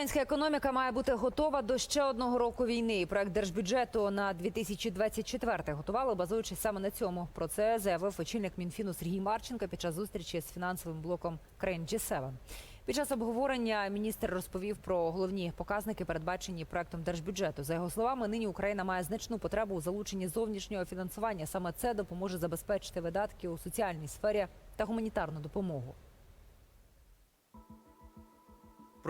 Українська економіка має бути готова до ще одного року війни. Проект держбюджету на 2024 готували, базуючись саме на цьому. Про це заявив очільник Мінфіну Сергій Марченко під час зустрічі з фінансовим блоком країн G7. Під час обговорення міністр розповів про головні показники, передбачені проектом держбюджету. За його словами, нині Україна має значну потребу у залученні зовнішнього фінансування. Саме це допоможе забезпечити видатки у соціальній сфері та гуманітарну допомогу.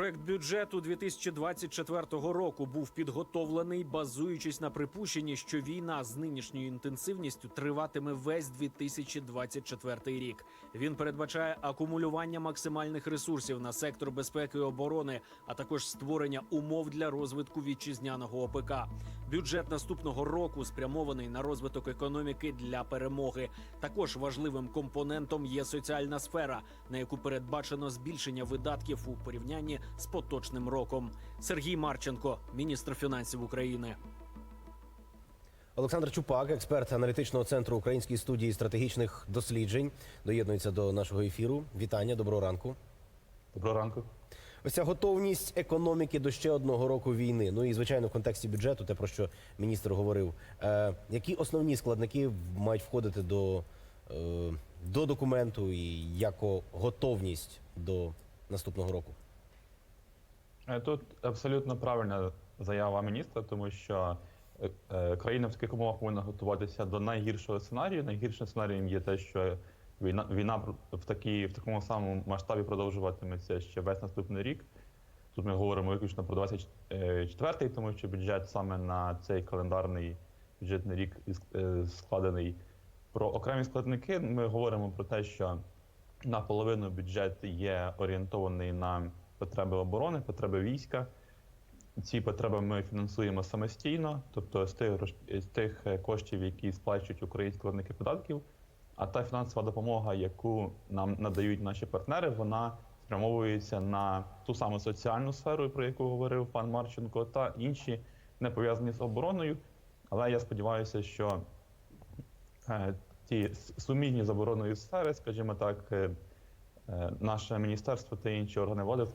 Проект бюджету 2024 року був підготовлений, базуючись на припущенні, що війна з нинішньою інтенсивністю триватиме весь 2024 рік. Він передбачає акумулювання максимальних ресурсів на сектор безпеки і оборони, а також створення умов для розвитку вітчизняного ОПК. Бюджет наступного року спрямований на розвиток економіки для перемоги. Також важливим компонентом є соціальна сфера, на яку передбачено збільшення видатків у порівнянні з поточним роком. Сергій Марченко, міністр фінансів України. Олександр Чупак, експерт аналітичного центру Української студії стратегічних досліджень, доєднується до нашого ефіру. Вітання, доброго ранку. Доброго ранку. Ось ця готовність економіки до ще одного року війни. Ну і звичайно, в контексті бюджету, те про що міністр говорив. Е, які основні складники мають входити до, е, до документу і яко готовність до наступного року? Е, Тут абсолютно правильна заява міністра, тому що е, е, країна в таких умовах повинна готуватися до найгіршого сценарію. Найгіршим сценарієм є те, що війна війна в такій в такому самому масштабі продовжуватиметься ще весь наступний рік. Тут ми говоримо виключно про 24-й, тому що бюджет саме на цей календарний бюджетний рік складений. Про окремі складники ми говоримо про те, що наполовину бюджет є орієнтований на потреби оборони, потреби війська. Ці потреби ми фінансуємо самостійно, тобто з тих, з тих е, коштів, які сплачують українські платники податків. А та фінансова допомога, яку нам надають наші партнери, вона спрямовується на ту саму соціальну сферу, про яку говорив пан Марченко, та інші не пов'язані з обороною. Але я сподіваюся, що е, ті суміжні з обороною сфери, скажімо так, е, наше міністерство та інші органи влади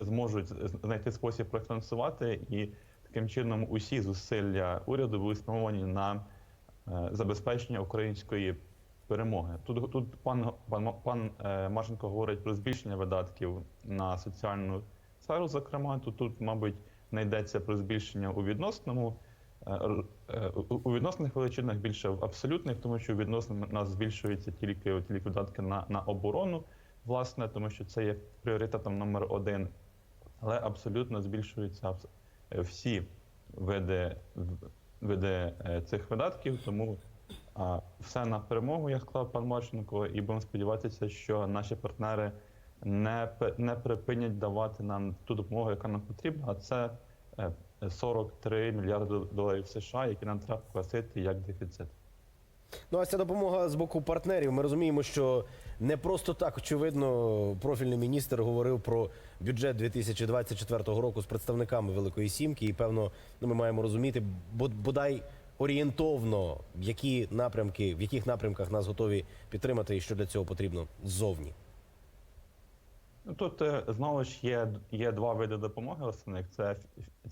зможуть знайти спосіб профінансувати, і таким чином усі зусилля уряду будуть спрямовані на е, забезпечення української перемоги. Тут тут пан пан, пан е, Марченко говорить про збільшення видатків на соціальну сферу. Зокрема, тут тут, мабуть, не йдеться про збільшення у відносному. е, у- відносних величинах більше в абсолютних, тому що у відносних у нас збільшуються тільки, тільки видатки на, на оборону, власне, тому що це є пріоритетом номер один. Але абсолютно збільшуються е, всі види, види е, цих видатків, тому все на перемогу, як сказав пан Марченко, і будемо сподіватися, що наші партнери не, не припинять давати нам ту допомогу, яка нам потрібна, а це е, 43 мільярди доларів США, які нам треба погасити як дефіцит. Ну, а ця допомога з боку партнерів. Ми розуміємо, що не просто так, очевидно, профільний міністр говорив про бюджет 2024 року з представниками Великої Сімки, і певно, ну, ми маємо розуміти, бо- бодай орієнтовно, які напрямки, в яких напрямках нас готові підтримати, і що для цього потрібно ззовні. Ну, Тут е, знову ж є, є два види допомоги основних: це,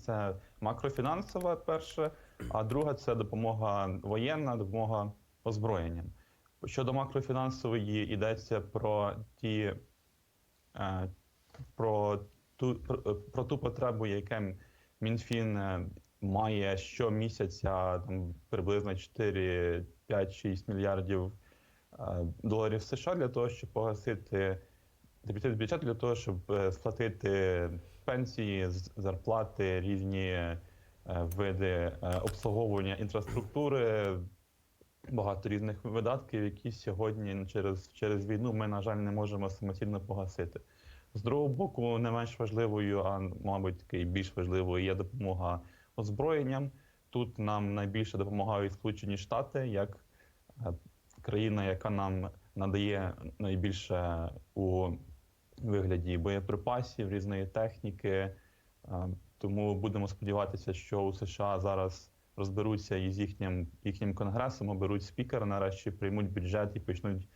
це макрофінансова перше, а друга це допомога воєнна, допомога озброєнням. Щодо макрофінансової йдеться про ті е, про ту про, про ту потребу, яке Мінфін е, має щомісяця там приблизно 4, 5, 6 мільярдів е, доларів США для того, щоб погасити дефіцит бюджету для того, щоб сплатити пенсії, зарплати, різні види обслуговування інфраструктури, багато різних видатків, які сьогодні через, через війну ми, на жаль, не можемо самостійно погасити. З другого боку, не менш важливою, а мабуть, таки більш важливою є допомога озброєнням. Тут нам найбільше допомагають Сполучені Штати як е, країна, яка нам надає найбільше у вигляді боєприпасів, різної техніки. Е, Тому будемо сподіватися, що у США зараз розберуться із їхнім їхнім конгресом, оберуть спікера, нарешті приймуть бюджет і почнуть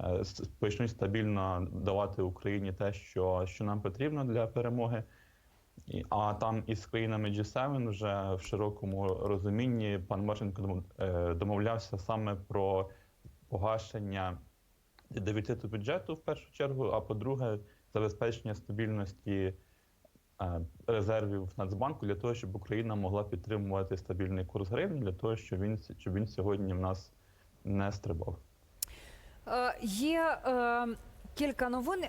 е, почнуть стабільно давати Україні те, що, що нам потрібно для перемоги. А там із країнами G7 вже в широкому розумінні пан Марченко е, домовлявся саме про погашення дефіциту бюджету в першу чергу, а по-друге, забезпечення стабільності резервів Нацбанку для того, щоб Україна могла підтримувати стабільний курс гривні, для того, щоб він щоб він сьогодні в нас не стрибав. Е, е, кілька новин. Е,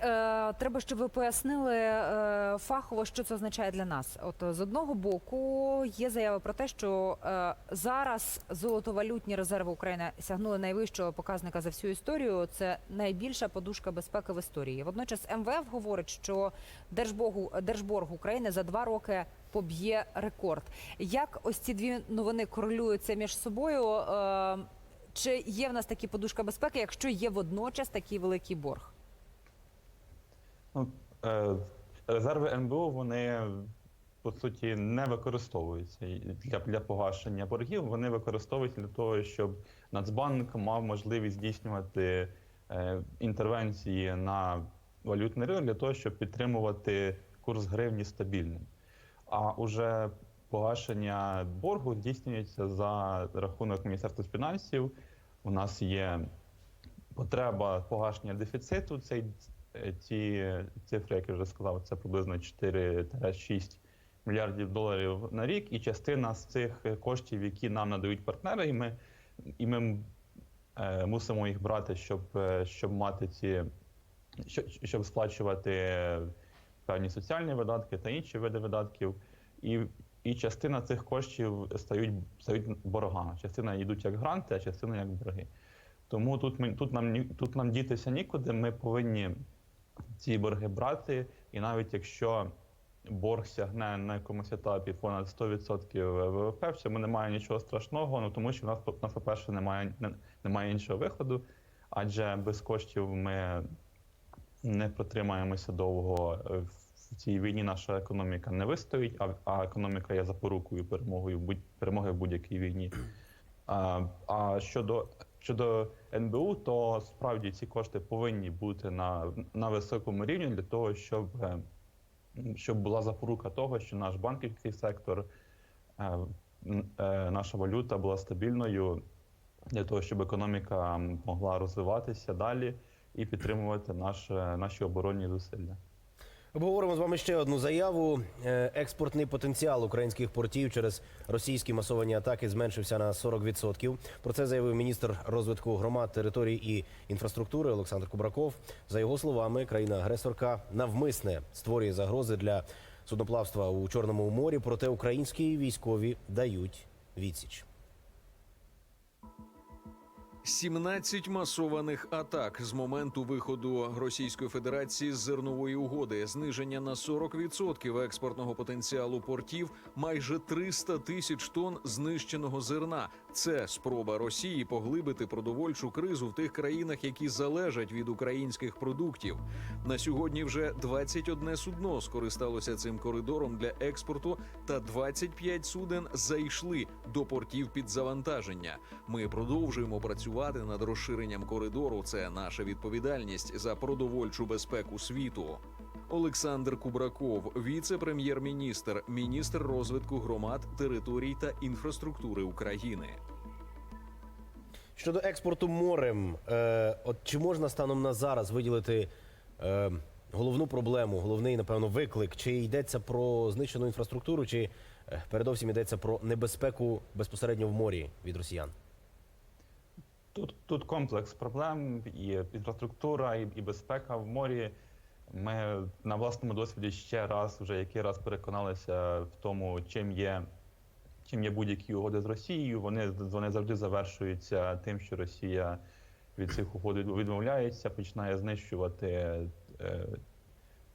треба, щоб ви пояснили е, фахово, що це означає для нас. От з одного боку є заява про те, що е, зараз золотовалютні резерви України сягнули найвищого показника за всю історію. Це найбільша подушка безпеки в історії. Водночас МВФ говорить, що держборгу держборг України за два роки поб'є рекорд. Як ось ці дві новини корелюються між собою? Чи є в нас такі подушка безпеки, якщо є водночас такий великий борг? Ну, е, резерви НБУ вони по суті не використовуються для, для погашення боргів. Вони використовуються для того, щоб Нацбанк мав можливість здійснювати е, інтервенції на валютний ринок для того, щоб підтримувати курс гривні стабільним. А уже погашення боргу здійснюється за рахунок Міністерства фінансів. У нас є потреба погашення дефіциту. Цей е, ці цифри, як я вже сказав, це приблизно 4-6 мільярдів доларів на рік. І частина з цих коштів, які нам надають партнери, і ми, і ми е, мусимо їх брати, щоб, е, щоб мати ці, щоб, щоб сплачувати певні соціальні видатки та інші види видатків. І, і частина цих коштів стають, стають боргами. Частина йдуть як гранти, а частина як борги. Тому тут ми тут нам тут нам дітися нікуди. Ми повинні ці борги брати, і навіть якщо борг сягне на якомусь етапі понад 100% ВВП, в цьому немає нічого страшного, ну тому що в нас, нас по-перше, немає, немає іншого виходу, адже без коштів ми не протримаємося довго в цій війні. Наша економіка не вистоїть, а, а економіка є запорукою перемогою будь перемоги в будь-якій війні. А щодо щодо НБУ, то справді ці кошти повинні бути на, на високому рівні для того, щоб, е, щоб була запорука того, що наш банківський сектор, е, е, наша валюта була стабільною для того, щоб економіка могла розвиватися далі і підтримувати наше, наші оборонні зусилля. Обговоримо з вами ще одну заяву. Е, Експортний потенціал українських портів через російські масовані атаки зменшився на 40%. Про це заявив міністр розвитку громад, територій і інфраструктури Олександр Кубраков. За його словами, країна-агресорка навмисне створює загрози для судноплавства у Чорному морі, проте українські військові дають відсіч. 17 масованих атак з моменту виходу Російської Федерації з зернової угоди, зниження на 40% експортного потенціалу портів, майже 300 тисяч тонн знищеного зерна. Це спроба Росії поглибити продовольчу кризу в тих країнах, які залежать від українських продуктів. На сьогодні вже 21 судно скористалося цим коридором для експорту, та 25 суден зайшли до портів під завантаження. Ми продовжуємо працювати над розширенням коридору. Це наша відповідальність за продовольчу безпеку світу. Олександр Кубраков, віце-прем'єр-міністр, міністр розвитку громад, територій та інфраструктури України. Щодо експорту морем, е, от чи можна станом на зараз виділити е, головну проблему, головний, напевно, виклик? Чи йдеться про знищену інфраструктуру, чи е, передовсім йдеться про небезпеку безпосередньо в морі від росіян? Тут, тут комплекс проблем, і інфраструктура, і, і безпека в морі. Ми на власному досвіді ще раз, вже який раз переконалися в тому, чим є, чим є будь-які угоди з Росією. Вони, вони завжди завершуються тим, що Росія від цих угод відмовляється, починає знищувати е,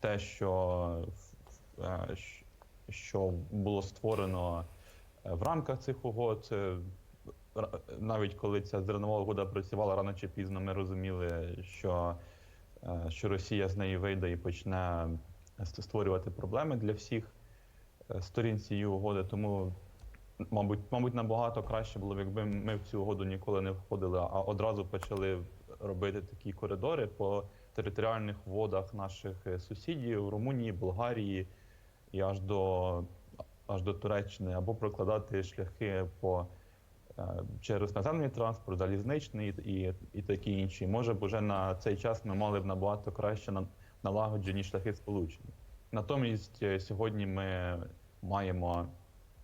те, що, е, що було створено е, в рамках цих угод. Е, навіть коли ця зернова угода працювала рано чи пізно, ми розуміли, що, е, що Росія з неї вийде і почне створювати проблеми для всіх е, сторін цієї угоди. Тому, мабуть, мабуть, набагато краще було якби ми в цю угоду ніколи не входили, а одразу почали робити такі коридори по територіальних водах наших е, сусідів Румунії, Болгарії і аж до, аж до Туреччини, або прокладати шляхи по е, через наземний транспорт, залізничний і, і такі інші. Може б уже на цей час ми мали б набагато краще на- налагоджені шляхи сполучення. Натомість е, сьогодні ми маємо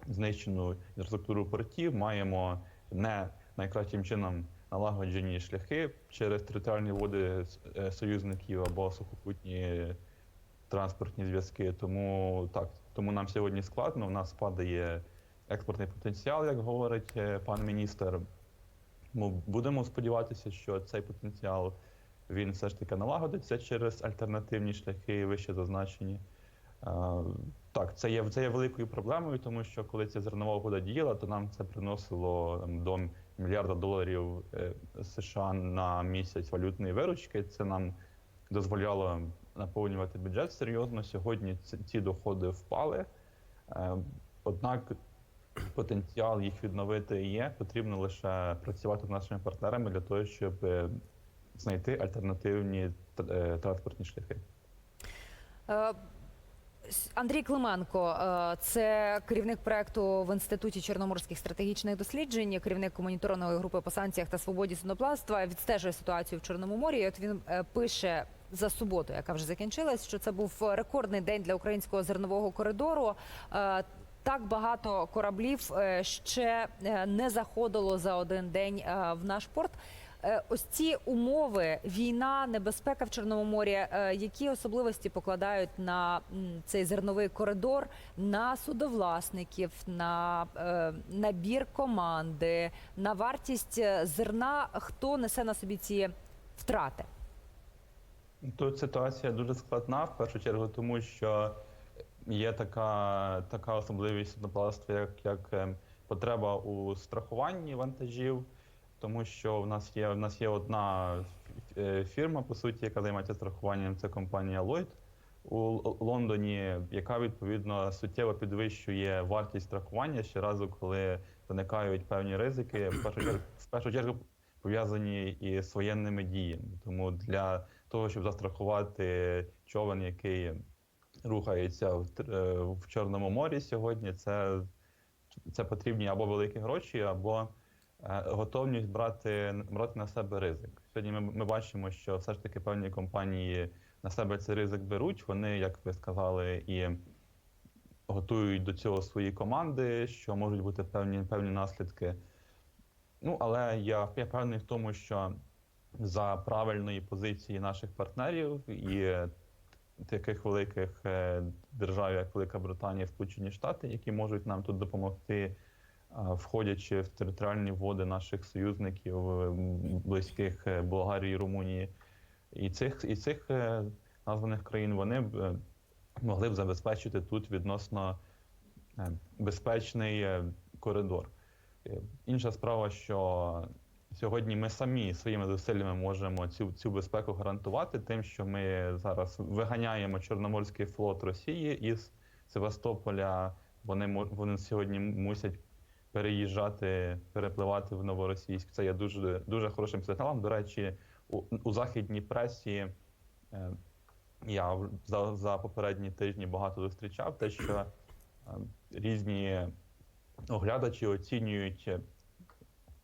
знищену інфраструктуру портів, маємо не найкращим чином налагоджені шляхи через територіальні води е, союзників або сухопутні транспортні зв'язки. Тому так, тому нам сьогодні складно. У нас падає експортний потенціал, як говорить е, пан міністр. Ми будемо сподіватися, що цей потенціал він все ж таки налагодиться через альтернативні шляхи, вище зазначені. Е, Так, це є, це є великою проблемою, тому що коли ця зернова угода діяла, то нам це приносило там, до мільярда доларів е, США на місяць валютної виручки. Це нам дозволяло наповнювати бюджет серйозно. Сьогодні ці, доходи впали. Однак потенціал їх відновити є. Потрібно лише працювати з нашими партнерами для того, щоб е, знайти альтернативні е, транспортні шляхи. Е, Андрій Клименко, це керівник проекту в інституті чорноморських стратегічних досліджень, керівник моніторингової групи по санкціях та свободі судноплавства. Відстежує ситуацію в Чорному морі. І От він пише за суботу, яка вже закінчилась, що це був рекордний день для українського зернового коридору. Так багато кораблів е, ще е, не заходило за один день е, в наш порт. Ось ці умови, війна, небезпека в Чорному морі, які особливості покладають на цей зерновий коридор, на судовласників, на набір команди, на вартість зерна, хто несе на собі ці втрати? Тут ситуація дуже складна, в першу чергу, тому що є така, така особливість судноплавства, як, як ем, потреба у страхуванні вантажів, тому що в нас є, в нас є одна е, фірма, по суті, яка займається страхуванням, це компанія Lloyd у Лондоні, яка відповідно суттєво підвищує вартість страхування щоразу, коли виникають певні ризики, в першу чергу, в першу чергу пов'язані із воєнними діями. Тому для того, щоб застрахувати човен, який рухається в, е, в Чорному морі сьогодні, це, це потрібні або великі гроші, або е, готовність брати, брати на себе ризик. Сьогодні ми, ми бачимо, що все ж таки певні компанії на себе цей ризик беруть. Вони, як ви сказали, і готують до цього свої команди, що можуть бути певні, певні наслідки. Ну, але я, я певний в тому, що за правильної позиції наших партнерів і таких великих е, держав, як Велика Британія, Сполучені Штати, які можуть нам тут допомогти, е, входячи в територіальні води наших союзників, е, близьких Болгарії, Румунії, і цих, і цих названих країн вони б могли б забезпечити тут відносно безпечний коридор. Інша справа, що сьогодні ми самі своїми зусиллями можемо цю, цю безпеку гарантувати, тим, що ми зараз виганяємо Чорноморський флот Росії із Севастополя. Вони вони сьогодні мусять переїжджати, перепливати в Новоросійськ. Це є дуже дуже хорошим сигналом. До речі, у, у західній пресі е, я за, за попередні тижні багато зустрічав те, що е, різні оглядачі оцінюють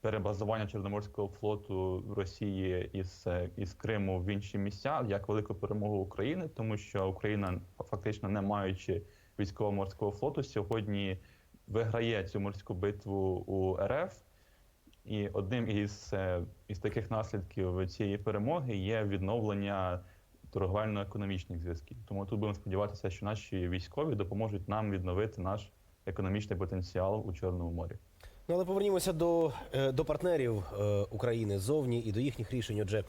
перебазування Чорноморського флоту Росії із, е, із Криму в інші місця як велику перемогу України, тому що Україна, фактично не маючи військово-морського флоту, сьогодні виграє цю морську битву у РФ. І одним із, е, із таких наслідків цієї перемоги є відновлення торговельно-економічних зв'язків. Тому тут будемо сподіватися, що наші військові допоможуть нам відновити наш економічний потенціал у Чорному морі. Ну, але повернімося до, е, до партнерів е, України ззовні і до їхніх рішень. Отже,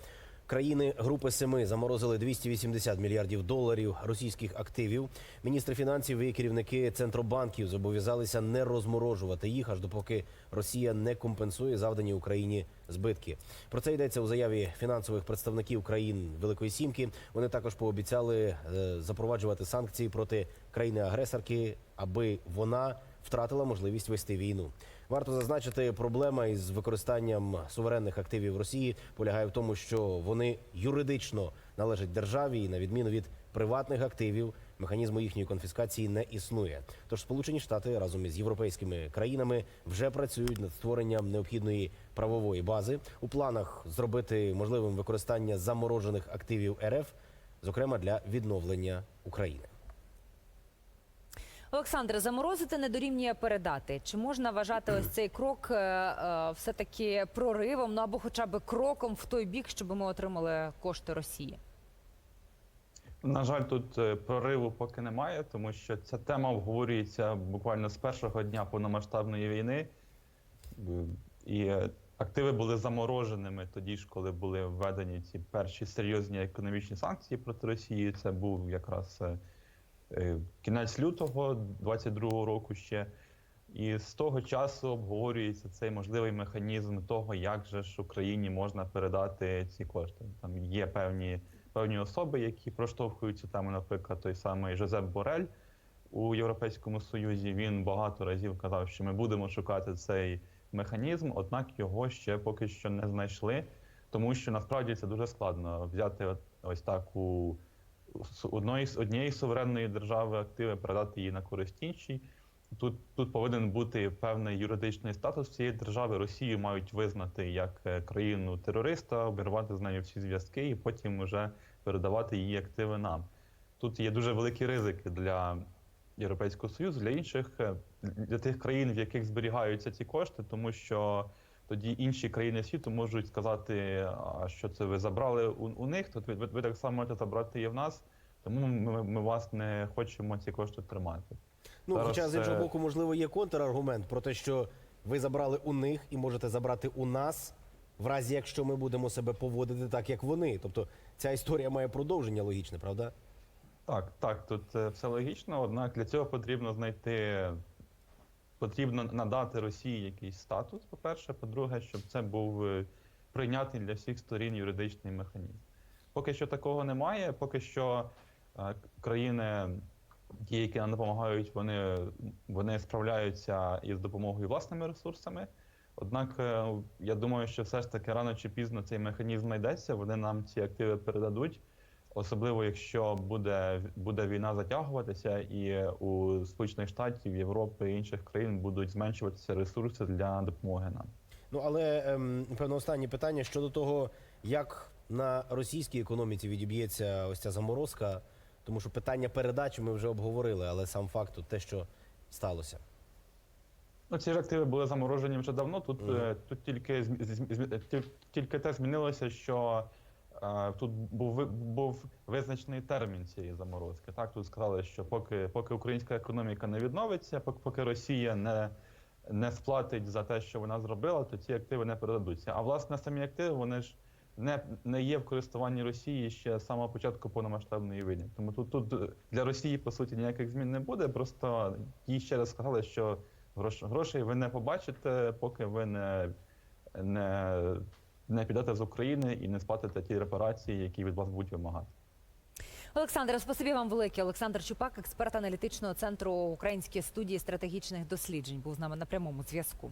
країни Групи Семи заморозили 280 мільярдів доларів російських активів. Міністри фінансів і керівники центробанків зобов'язалися не розморожувати їх, аж допоки Росія не компенсує завдані Україні збитки. Про це йдеться у заяві фінансових представників країн Великої Сімки. Вони також пообіцяли е, запроваджувати санкції проти країни-агресорки, аби вона втратила можливість вести війну. Варто зазначити, проблема із використанням суверенних активів Росії полягає в тому, що вони юридично належать державі, і на відміну від приватних активів, механізму їхньої конфіскації не існує. Тож Сполучені Штати разом із європейськими країнами вже працюють над створенням необхідної правової бази у планах зробити можливим використання заморожених активів РФ, зокрема для відновлення України. Олександре, заморозити не дорівнює передати. Чи можна вважати ось цей крок е, е, все-таки проривом, ну або хоча б кроком в той бік, щоб ми отримали кошти Росії? На жаль, тут е, прориву поки немає, тому що ця тема обговорюється буквально з першого дня повномасштабної війни. І активи були замороженими тоді ж, коли були введені ці перші серйозні економічні санкції проти Росії. Це був якраз кінець лютого 22-го року ще. І з того часу обговорюється цей можливий механізм того, як же ж Україні можна передати ці кошти. Там є певні певні особи, які проштовхують цю тему, наприклад, той самий Жозеп Борель у Європейському Союзі. Він багато разів казав, що ми будемо шукати цей механізм, однак його ще поки що не знайшли, тому що насправді це дуже складно взяти ось так у с- одної однієї суверенної держави активи, передати її на користь іншій. Тут, тут повинен бути певний юридичний статус цієї держави. Росію мають визнати як е, країну терориста, обірвати з нею всі зв'язки і потім вже передавати її активи нам. Тут є дуже великі ризики для Європейського Союзу, для інших е, для тих країн, в яких зберігаються ці кошти, тому що тоді інші країни світу можуть сказати, а що це ви забрали у, у них, то ви, ви, ви так само можете забрати і в нас. Тому ми, ми вас не хочемо ці кошти тримати. Ну, Зараз хоча з іншого боку, можливо, є контраргумент про те, що ви забрали у них і можете забрати у нас, в разі якщо ми будемо себе поводити так, як вони. Тобто ця історія має продовження логічне, правда? Так, так, тут е, все логічно, однак для цього потрібно знайти, потрібно надати Росії якийсь статус, по-перше, по-друге, щоб це був е, прийнятний для всіх сторін юридичний механізм. Поки що такого немає, поки що е, країни, ті, які нам допомагають, вони, вони справляються із допомогою власними ресурсами. Однак, е, я думаю, що все ж таки рано чи пізно цей механізм знайдеться, вони нам ці активи передадуть. Особливо якщо буде, буде війна затягуватися, і у Сполучених Штатів, Європи і інших країн будуть зменшуватися ресурси для допомоги нам. Ну але ем, певно останнє питання щодо того, як на російській економіці відіб'ється ось ця заморозка, тому що питання передачі ми вже обговорили, але сам факт те, що сталося. Ну, ці ж активи були заморожені вже давно. Тут, Мгм. е, тут тільки тільки те змінилося, що е, тут був був визначений термін цієї заморозки. Так тут сказали, що поки поки українська економіка не відновиться, поки, поки Росія не, не сплатить за те, що вона зробила, то ці активи не передадуться. А власне самі активи вони ж не, не є в користуванні Росії ще з самого початку повномасштабної війни. Тому тут, тут для Росії по суті ніяких змін не буде. Просто їй ще раз сказали, що грош, грошей ви не побачите, поки ви не, не, не підете з України і не сплатите ті репарації, які від вас будуть вимагати. Олександр, спасибі вам велике. Олександр Чупак, експерт аналітичного центру Української студії стратегічних досліджень, був з нами на прямому зв'язку.